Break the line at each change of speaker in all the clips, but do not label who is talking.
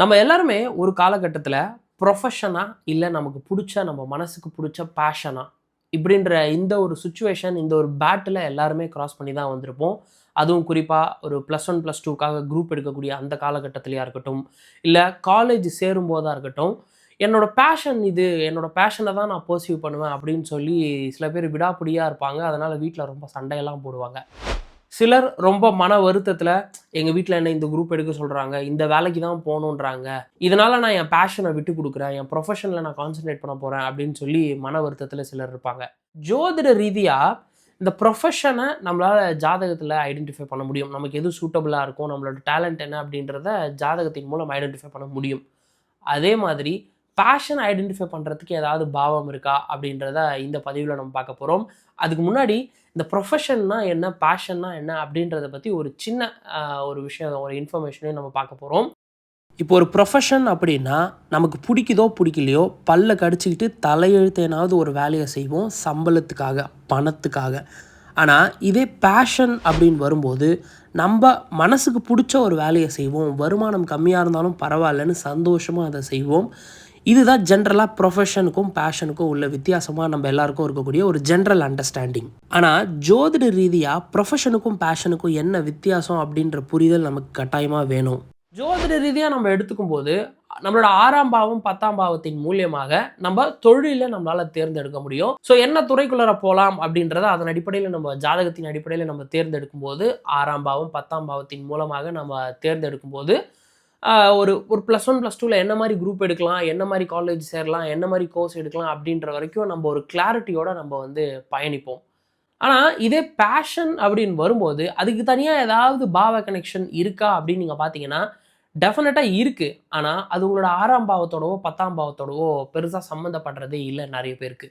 நம்ம எல்லாருமே ஒரு காலகட்டத்தில் ப்ரொஃபஷனாக இல்லை நமக்கு பிடிச்ச நம்ம மனசுக்கு பிடிச்ச பேஷனாக இப்படின்ற இந்த ஒரு சுச்சுவேஷன் இந்த ஒரு பேட்டில் எல்லாருமே க்ராஸ் பண்ணி தான் வந்திருப்போம். அதுவும் குறிப்பாக ஒரு ப்ளஸ் ஒன் ப்ளஸ் டூக்காக குரூப் எடுக்கக்கூடிய அந்த காலகட்டத்திலையாக இருக்கட்டும் இல்லை காலேஜ் சேரும்போதாக இருக்கட்டும் என்னோடய பேஷன் இது என்னோடய பேஷனை தான் நான் பர்சீவ் பண்ணுவேன் அப்படின்னு சொல்லி சில பேர் விடாப்பிடியாக இருப்பாங்க. அதனால் வீட்டில் ரொம்ப சண்டையெல்லாம் போடுவாங்க. சிலர் ரொம்ப மன வருத்தத்தில் எங்கள் வீட்டில் என்ன இந்த குரூப் எடுக்க சொல்கிறாங்க இந்த வேலைக்கு தான் போகணுன்றாங்க இதனால் நான் என் பேஷனை விட்டு கொடுக்குறேன். என் ப்ரொஃபஷனில் நான் கான்சன்ட்ரேட் பண்ண போகிறேன் அப்படின்னு சொல்லி மன வருத்தத்தில் சிலர் இருப்பாங்க. ஜோதிட ரீதியாக இந்த ப்ரொஃபஷனை நம்மளால் ஜாதகத்தில் ஐடென்டிஃபை பண்ண முடியும். நமக்கு எது சூட்டபுளாக இருக்கும் நம்மளோட டேலண்ட் என்ன அப்படின்றத ஜாதகத்தின் மூலம் ஐடென்டிஃபை பண்ண முடியும். அதே மாதிரி பேஷன் ஐடென்டிஃபை பண்ணுறதுக்கு ஏதாவது பாவம் இருக்கா அப்படின்றத இந்த பதிவில் நம்ம பார்க்க போகிறோம் அதுக்கு முன்னாடி இந்த ப்ரொஃபஷன்னா என்ன பேஷன்னா என்ன அப்படின்றத பற்றி ஒரு சின்ன ஒரு விஷயம் ஒரு இன்ஃபர்மேஷனையும் நம்ம பார்க்க போகிறோம் இப்போ ஒரு ப்ரொஃபஷன் அப்படின்னா நமக்கு பிடிக்குதோ பிடிக்கலையோ பல்ல கடிச்சிக்கிட்டு தலையெழுத்தேனாவது ஒரு வேலையை செய்வோம் சம்பளத்துக்காக பணத்துக்காக. ஆனால் இதே பேஷன் அப்படின்னு வரும்போது நம்ம மனசுக்கு பிடிச்ச ஒரு வேலையை செய்வோம் வருமானம் கம்மியாக இருந்தாலும் பரவாயில்லன்னு சந்தோஷமாக அதை செய்வோம். இதுதான் ஜென்ரலாக ப்ரொஃபஷனுக்கும் பேஷனுக்கும் உள்ள வித்தியாசமாக நம்ம எல்லாருக்கும் இருக்கக்கூடிய ஒரு ஜென்ரல் அண்டர்ஸ்டாண்டிங் ஆனால் ஜோதிட ரீதியாக ப்ரொஃபஷனுக்கும் பேஷனுக்கும் என்ன வித்தியாசம் அப்படின்ற புரிதல் நமக்கு கட்டாயமாக வேணும். ஜோதிட ரீதியாக நம்ம எடுத்துக்கும் போது நம்மளோட ஆறாம் பாவம் பத்தாம் பாவத்தின் மூலியமாக நம்ம தொழிலை நம்மளால் தேர்ந்தெடுக்க முடியும். ஸோ என்ன துறைக்குள்ளார போகலாம் அப்படின்றத அதன் அடிப்படையில் நம்ம ஜாதகத்தின் அடிப்படையில் நம்ம தேர்ந்தெடுக்கும் போது ஆறாம் பாவம் பத்தாம் பாவத்தின் மூலமாக நம்ம தேர்ந்தெடுக்கும் போது ஒரு ஒரு ப்ளஸ் ஒன் ப்ளஸ் டூவில் என்ன மாதிரி குரூப் எடுக்கலாம் என்ன மாதிரி காலேஜ் சேரலாம் என்ன மாதிரி கோர்ஸ் எடுக்கலாம் அப்படின்ற வரைக்கும் நம்ம ஒரு கிளாரிட்டியோட நம்ம வந்து பயணிப்போம். ஆனால் இதே பேஷன் அப்படின்னு வரும்போது அதுக்கு தனியாக ஏதாவது பாவ கனெக்ஷன் இருக்கா அப்படின்னு நீங்கள் பார்த்தீங்கன்னா டெஃபினட்டாக இருக்குது ஆனால் அது உங்களோட ஆறாம் பாவத்தோடவோ பத்தாம் பாவத்தோடவோ பெருசாக சம்மந்தப்படுறதே இல்லை நிறைய பேருக்கு.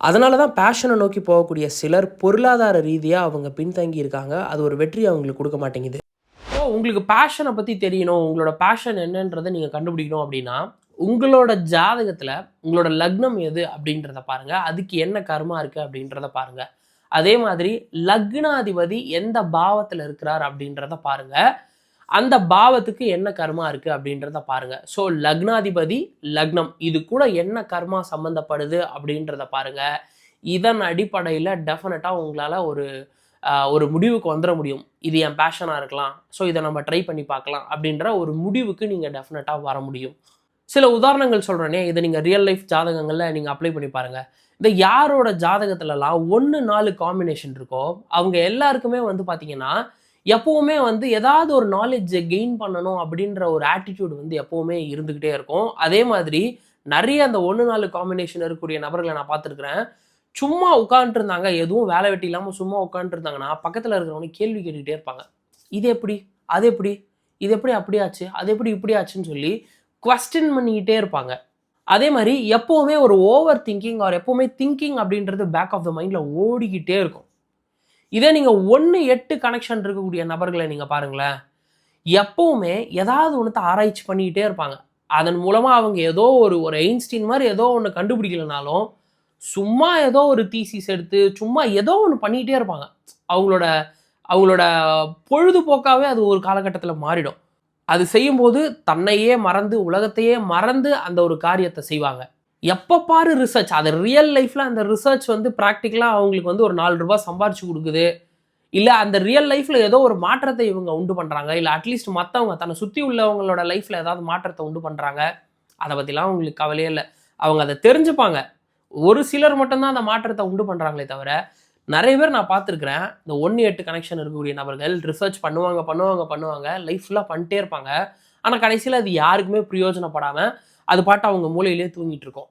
அதனால தான் பேஷனை நோக்கி போகக்கூடிய சிலர் பொருளாதார ரீதியாக அவங்க பின்தங்கி இருக்காங்க. அது ஒரு வெற்றி அவங்களுக்கு கொடுக்க மாட்டேங்குது. உங்களுக்கு பேஷனை பற்றி தெரியணும் உங்களோட பேஷன் என்னன்றதை நீங்கள் கண்டுபிடிக்கணும் அப்படின்னா உங்களோட ஜாதகத்தில் உங்களோட லக்னம் எது அப்படின்றத பாருங்கள் அதுக்கு என்ன கர்மா இருக்குது அப்படின்றத பாருங்கள் அதே மாதிரி லக்னாதிபதி எந்த பாவத்தில் இருக்கிறார் அப்படின்றத பாருங்கள் அந்த பாவத்துக்கு என்ன கர்மா இருக்கு அப்படின்றத பாருங்க. ஸோ லக்னாதிபதி லக்னம் இது கூட என்ன கர்மா சம்மந்தப்படுது அப்படின்றத பாருங்க. இதன் அடிப்படையில் டெஃபினட்டாக உங்களால் ஒரு ஒரு முடிவுக்கு வந்துட முடியும். இது என் பேஷனாக இருக்கலாம். ஸோ இதை நம்ம ட்ரை பண்ணி பார்க்கலாம் அப்படின்ற ஒரு முடிவுக்கு நீங்கள் டெஃபினட்டாக வர முடியும். சில உதாரணங்கள் சொல்கிறேனே இதை நீங்கள் ரியல் லைஃப் ஜாதகங்களில் நீங்கள் அப்ளை பண்ணி பாருங்கள் இந்த யாரோட ஜாதகத்துலலாம் ஒன்று நாலு காம்பினேஷன் இருக்கோ அவங்க எல்லாருக்குமே வந்து பார்த்திங்கன்னா எப்போவுமே வந்து ஏதாவது ஒரு நாலேஜை கெயின் பண்ணணும் அப்படின்ற ஒரு ஆட்டிடியூட் வந்து எப்போவுமே இருந்துக்கிட்டே இருக்கும். அதே மாதிரி நிறைய அந்த ஒன்று நாலு காம்பினேஷன் இருக்கக்கூடிய நபர்களை நான் பார்த்துருக்குறேன். சும்மா உட்காந்துருந்தாங்க எதுவும் வேலை வெட்டி இல்லாமல் சும்மா உட்காந்துருந்தாங்கன்னா பக்கத்தில் இருக்கிறவங்க கேள்வி கேட்டுக்கிட்டே இருப்பாங்க. இது எப்படி? அது எப்படி? இது எப்படி அப்படியாச்சு அது எப்படி இப்படி ஆச்சுன்னு சொல்லி கொஸ்டின் பண்ணிக்கிட்டே இருப்பாங்க. அதே மாதிரி எப்போவுமே ஒரு ஓவர் திங்கிங் ஆர் எப்போவுமே திங்கிங் அப்படின்றது பேக் ஆஃப் த மைண்டில் ஓடிக்கிட்டே இருக்கும். இதே நீங்கள் ஒன்று எட்டு கனெக்ஷன் இருக்கக்கூடிய நபர்களை நீங்கள் பாருங்களேன். எப்போவுமே ஏதாவது ஒன்றத்தை ஆராய்ச்சி பண்ணிக்கிட்டே இருப்பாங்க. அதன் மூலமாக அவங்க ஏதோ ஒரு ஒரு எயின்ஸ்டீன் மாதிரி ஏதோ ஒன்று கண்டுபிடிக்கலனாலும் சும்மா ஏதோ ஒரு தீசிஸ் எடுத்து சும்மா ஏதோ ஒன்று பண்ணிக்கிட்டே இருப்பாங்க. அவங்களோட அவங்களோட பொழுதுபோக்காகவே அது ஒரு காலகட்டத்தில் மாறிடும். அது செய்யும்போது தன்னையே மறந்து உலகத்தையே மறந்து அந்த ஒரு காரியத்தை செய்வாங்க. எப்போ பாரு ரிசர்ச் அது ரியல் லைஃப்பில் அந்த ரிசர்ச் வந்து ப்ராக்டிக்கலாக அவங்களுக்கு வந்து ஒரு நாலு ரூபா சம்பாரிச்சு கொடுக்குது. இல்லை அந்த ரியல் லைஃப்பில் ஏதோ ஒரு மாற்றத்தை இவங்க உண்டு பண்ணுறாங்க இல்லை அட்லீஸ்ட் மற்றவங்க தன்னை சுற்றி உள்ளவங்களோட லைஃப்பில் ஏதாவது மாற்றத்தை உண்டு பண்ணுறாங்க அதை பற்றிலாம் அவங்களுக்கு கவலையே இல்லை. அவங்க அதை தெரிஞ்சுப்பாங்க. ஒரு சிலர் மட்டும்தான் அந்த மாற்றத்தை உண்டு பண்ணுறாங்களே தவிர நிறைய பேர் நான் பார்த்துருக்குறேன். இந்த ஒன்று எட்டு கனெக்ஷன் இருக்கக்கூடிய நபர்கள் ரிசர்ச் பண்ணுவாங்க பண்ணுவாங்க பண்ணுவாங்க லைஃப் ஃபுல்லாக பண்ணிட்டே இருப்பாங்க. ஆனால் கடைசியில் அது யாருக்குமே பிரயோஜனப்படாமல் அது பாட்டு அவங்க மூலையிலே தூங்கிட்டு இருக்கும்.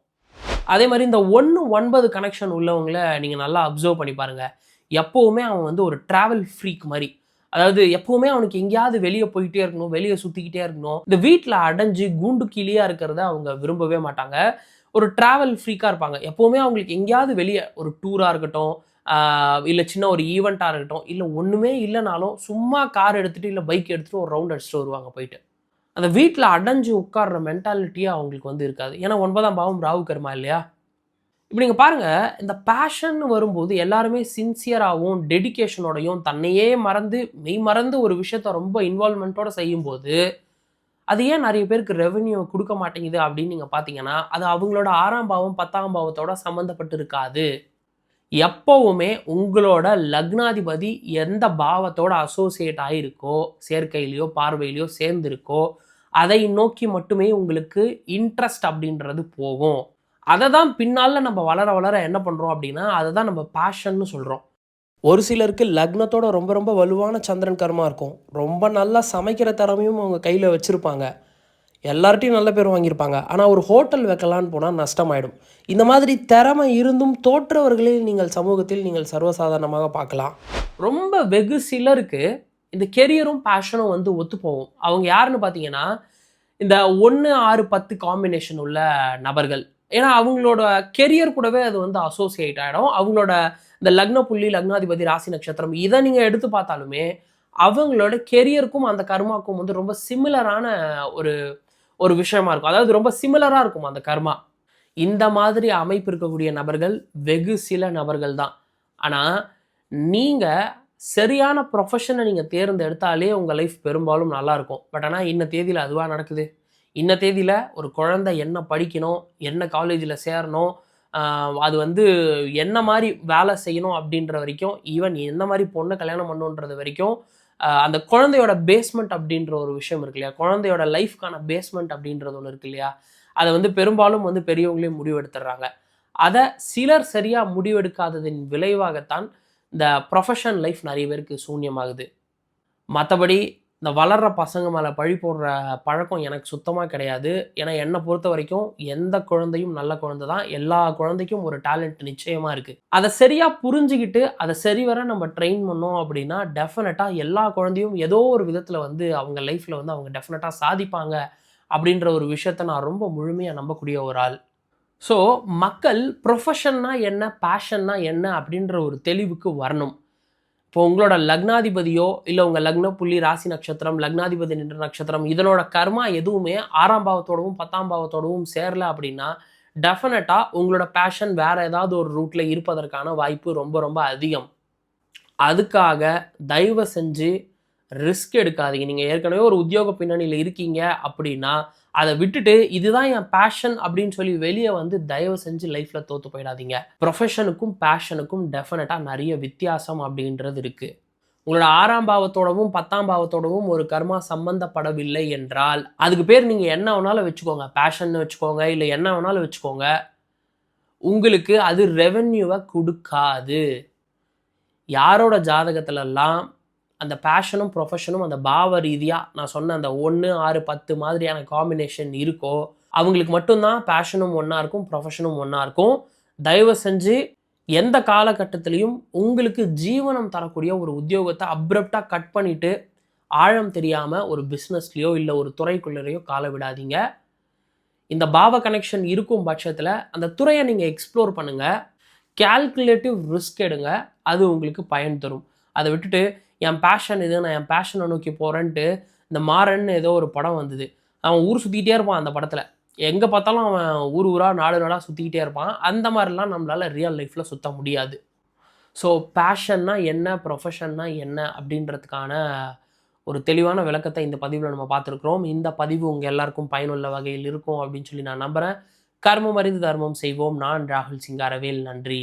அதே மாதிரி இந்த ஒன்று ஒன்பது கனெக்ஷன் உள்ளவங்கள நீங்கள் நல்லா அப்சர்வ் பண்ணி பாருங்கள் எப்போவுமே அவன் வந்து ஒரு ட்ராவல் ஃப்ரீக் மாதிரி. அதாவது எப்பவுமே அவனுக்கு எங்கேயாவது வெளியே போயிட்டே இருக்கணும் வெளியே சுற்றிக்கிட்டே இருக்கணும். இந்த வீட்டில் அடைஞ்சு கூண்டு கிளியாக இருக்கிறத அவங்க விரும்பவே மாட்டாங்க. ஒரு ட்ராவல் ஃப்ரீக்காக இருப்பாங்க. எப்போவுமே அவங்களுக்கு எங்கேயாவது வெளியே ஒரு டூராக இருக்கட்டும் இல்லை சின்ன ஒரு ஈவெண்ட்டாக இருக்கட்டும் இல்லை ஒன்றுமே இல்லைனாலும் சும்மா கார் எடுத்துகிட்டு இல்லை பைக் எடுத்துகிட்டு ஒரு ரவுண்ட் அடிச்சுட்டு வருவாங்க போயிட்டு. அந்த வீட்டில் அடைஞ்சு உட்கார்ற மென்டாலிட்டியே அவங்களுக்கு வந்து இருக்காது. ஏன்னா ஒன்பதாம் பாவம் ராவு கர்மா இல்லையா? இப்போ நீங்கள் பாருங்கள் இந்த பேஷன் வரும்போது எல்லாருமே சின்சியராகவும் டெடிகேஷனோடையும் தன்னையே மறந்து மெய் மறந்து ஒரு விஷயத்த ரொம்ப இன்வால்மெண்ட்டோடு செய்யும்போது அது ஏன் நிறைய பேருக்கு ரெவென்யூ கொடுக்க மாட்டேங்குது அப்படின்னு நீங்கள் பார்த்தீங்கன்னா அது அவங்களோட ஆறாம் பாவம் பத்தாம் பாவத்தோட சம்மந்தப்பட்டு இருக்காது எப்போவுமே உங்களோட லக்னாதிபதி எந்த பாவத்தோட அசோசியேட் ஆகிருக்கோ சேர்க்கையிலையோ பார்வையிலையோ சேர்ந்துருக்கோ அதை நோக்கி மட்டுமே உங்களுக்கு இன்ட்ரெஸ்ட் அப்படின்றது போகும். அதை தான் பின்னால் நம்ம வளர வளர என்ன பண்ணுறோம் அப்படின்னா அதை தான் நம்ம பேஷன்னு சொல்கிறோம் ஒரு சிலருக்கு லக்னத்தோட ரொம்ப ரொம்ப வலுவான சந்திரன் கர்மா இருக்கும். ரொம்ப நல்லா சமைக்கிற திறமையும் அவங்க கையில் வச்சுருப்பாங்க. எல்லார்ட்டையும் நல்ல பேர் வாங்கியிருப்பாங்க. ஆனால் ஒரு ஹோட்டல் வைக்கலான்னு போனால் நஷ்டமாயிடும். இந்த மாதிரி திறமை இருந்தும் தோற்றவர்களே நீங்கள் சமூகத்தில் நீங்கள் சர்வசாதாரணமாக பார்க்கலாம். ரொம்ப வெகு சிலருக்கு இந்த கெரியரும் பேஷனும் வந்து ஒத்து போகும். அவங்க யாருன்னு பார்த்தீங்கன்னா இந்த ஒன்று ஆறு பத்து காம்பினேஷன் உள்ள நபர்கள். ஏன்னா அவங்களோட கெரியர் கூடவே அது வந்து அசோசியேட் ஆகிடும் அவங்களோட இந்த லக்ன புள்ளி லக்னாதிபதி ராசி நட்சத்திரம் இதை நீங்கள் எடுத்து பார்த்தாலுமே அவங்களோட கெரியருக்கும் அந்த கர்மாக்கும் வந்து ரொம்ப சிமிலரான ஒரு ஒரு விஷயமா இருக்கும். அதாவது ரொம்ப சிமிலராக இருக்கும் அந்த கர்மா. இந்த மாதிரி அமைப்பு இருக்கக்கூடிய நபர்கள் வெகு சில நபர்கள் தான். ஆனால் நீங்கள் சரியான ப்ரொஃபஷனை நீங்கள் தேர்ந்தெடுத்தாலே உங்கள் லைஃப் பெரும்பாலும் நல்லாயிருக்கும் பட் ஆனால் இன்ன தேதியில் அதுவாக நடக்குது? இன்ன தேதியில் ஒரு குழந்தை என்ன படிக்கணும் என்ன காலேஜில் சேரணும் அது வந்து என்ன மாதிரி வேலை செய்யணும் அப்படின்ற வரைக்கும் ஈவன் என்ன மாதிரி பொண்ணை கல்யாணம் பண்ணுன்றது வரைக்கும் அந்த குழந்தையோட பேஸ்மெண்ட் அப்படின்ற ஒரு விஷயம் இருக்கு இல்லையா? குழந்தையோட லைஃப்க்கான பேஸ்மெண்ட் அப்படின்றது ஒன்று இருக்கு இல்லையா? அதை வந்து பெரும்பாலும் வந்து பெரியவங்களே முடிவெடுத்துடுறாங்க. அதை சிலர் சரியாக முடிவெடுக்காததின் விளைவாகத்தான் இந்த ப்ரொஃபஷன் லைஃப் நிறைய பேருக்கு சூன்யமாகுது. மற்றபடி இந்த வளர்கிற பசங்க மேலே பழி போடுற பழக்கம் எனக்கு சுத்தமாக கிடையாது. ஏன்னா என்னை பொறுத்த வரைக்கும் எந்த குழந்தையும் நல்ல குழந்தை தான். எல்லா குழந்தைக்கும் ஒரு டேலண்ட் நிச்சயமாக இருக்குது அதை சரியாக புரிஞ்சுக்கிட்டு அதை சரிவர நம்ம ட்ரெயின் பண்ணோம் அப்படின்னா டெஃபினட்டாக எல்லா குழந்தையும் ஏதோ ஒரு விதத்தில் வந்து அவங்க லைஃப்பில் வந்து அவங்க டெஃபினட்டாக சாதிப்பாங்க அப்படின்ற ஒரு விஷயத்தை நான் ரொம்ப முழுமையாக நம்பக்கூடிய ஒரு ஆள். ஸோ மக்கள் ப்ரொஃபஷன்னா என்ன பேஷன்னா என்ன அப்படின்ற ஒரு தெளிவுக்கு வரணும். இப்போ உங்களோட லக்னாதிபதியோ இல்லை உங்கள் லக்ன புள்ளி ராசி நட்சத்திரம் லக்னாதிபதி நின்ற நட்சத்திரம் இதனோட கர்மா எதுவுமே ஆறாம் பாவத்தோடவும் பத்தாம் பாவத்தோடவும் சேரல அப்படின்னா டெஃபினட்டாக உங்களோட பேஷன் வேற ஏதாவது ஒரு ரூட்டில் இருப்பதற்கான வாய்ப்பு ரொம்ப ரொம்ப அதிகம். அதுக்காக தயவு செஞ்சு ரிஸ்க் எடுக்காதீங்க. நீங்கள் ஏற்கனவே ஒரு உத்தியோக பின்னணியில் இருக்கீங்க அப்படின்னா அதை விட்டுட்டு இதுதான் என் பேஷன் அப்படின்னு சொல்லி வெளியே வந்து தயவு செஞ்சு லைஃப்பில் தோற்று போயிடாதீங்க. ப்ரொஃபஷனுக்கும் பேஷனுக்கும் டெஃபினட்டாக நிறைய வித்தியாசம் அப்படின்றது இருக்குது உங்களோட ஆறாம் பாவத்தோடவும் பத்தாம் பாவத்தோடவும் ஒரு கர்மா சம்பந்தப்படவில்லை என்றால் அதுக்கு பேர் நீங்கள் என்ன வேணாலும் வச்சுக்கோங்க. பேஷன் வச்சுக்கோங்க இல்லை என்ன வேணாலும் வச்சுக்கோங்க. உங்களுக்கு அது ரெவென்யூவை கொடுக்காது. யாரோட ஜாதகத்திலெல்லாம் அந்த பேஷனும் ப்ரொஃபஷனும் அந்த பாவ ரீதியாக நான் சொன்ன அந்த ஒன்று ஆறு பத்து மாதிரியான காம்பினேஷன் இருக்கோ அவங்களுக்கு மட்டும்தான் பேஷனும் ஒன்றா இருக்கும் ப்ரொஃபஷனும் ஒன்றா இருக்கும். தயவு செஞ்சு எந்த காலகட்டத்திலையும் உங்களுக்கு ஜீவனம் தரக்கூடிய ஒரு உத்தியோகத்தை அப்ரப்டாக கட் பண்ணிவிட்டு ஆழம் தெரியாமல் ஒரு பிஸ்னஸ்லேயோ இல்லை ஒரு துறைக்குள்ளரையோ கால விடாதீங்க. இந்த பாவ கனெக்ஷன் இருக்கும் பட்சத்தில் அந்த துறையை நீங்கள் எக்ஸ்ப்ளோர் பண்ணுங்கள் கேல்குலேட்டிவ் ரிஸ்க் எடுங்க. அது உங்களுக்கு பயன் தரும். அதை விட்டுட்டு என் பேஷன் இது நான் என் பேஷனை நோக்கி போகிறேன்ட்டு இந்த மாறன்னு ஏதோ ஒரு படம் வந்தது. அவன் ஊர் சுற்றிக்கிட்டே இருப்பான் அந்த படத்தில். எங்கே பார்த்தாலும் அவன் ஊர் ஊராக நாடு நாடாக சுற்றிக்கிட்டே இருப்பான். அந்த மாதிரிலாம் நம்மளால் ரியல் லைஃப்பில் சுத்த முடியாது. ஸோ பேஷன்னா என்ன ப்ரொஃபஷன்னா என்ன அப்படின்றதுக்கான ஒரு தெளிவான விளக்கத்தை இந்த பதிவில் நம்ம பார்த்துருக்குறோம். இந்த பதிவு உங்கள் எல்லாருக்கும் பயனுள்ள வகையில் இருக்கும் அப்படின்னு சொல்லி நான் நம்புகிறேன் கர்மம் அறிந்து தர்மம் செய்வோம். நான் ராகுல் சிங்காரவேல். நன்றி.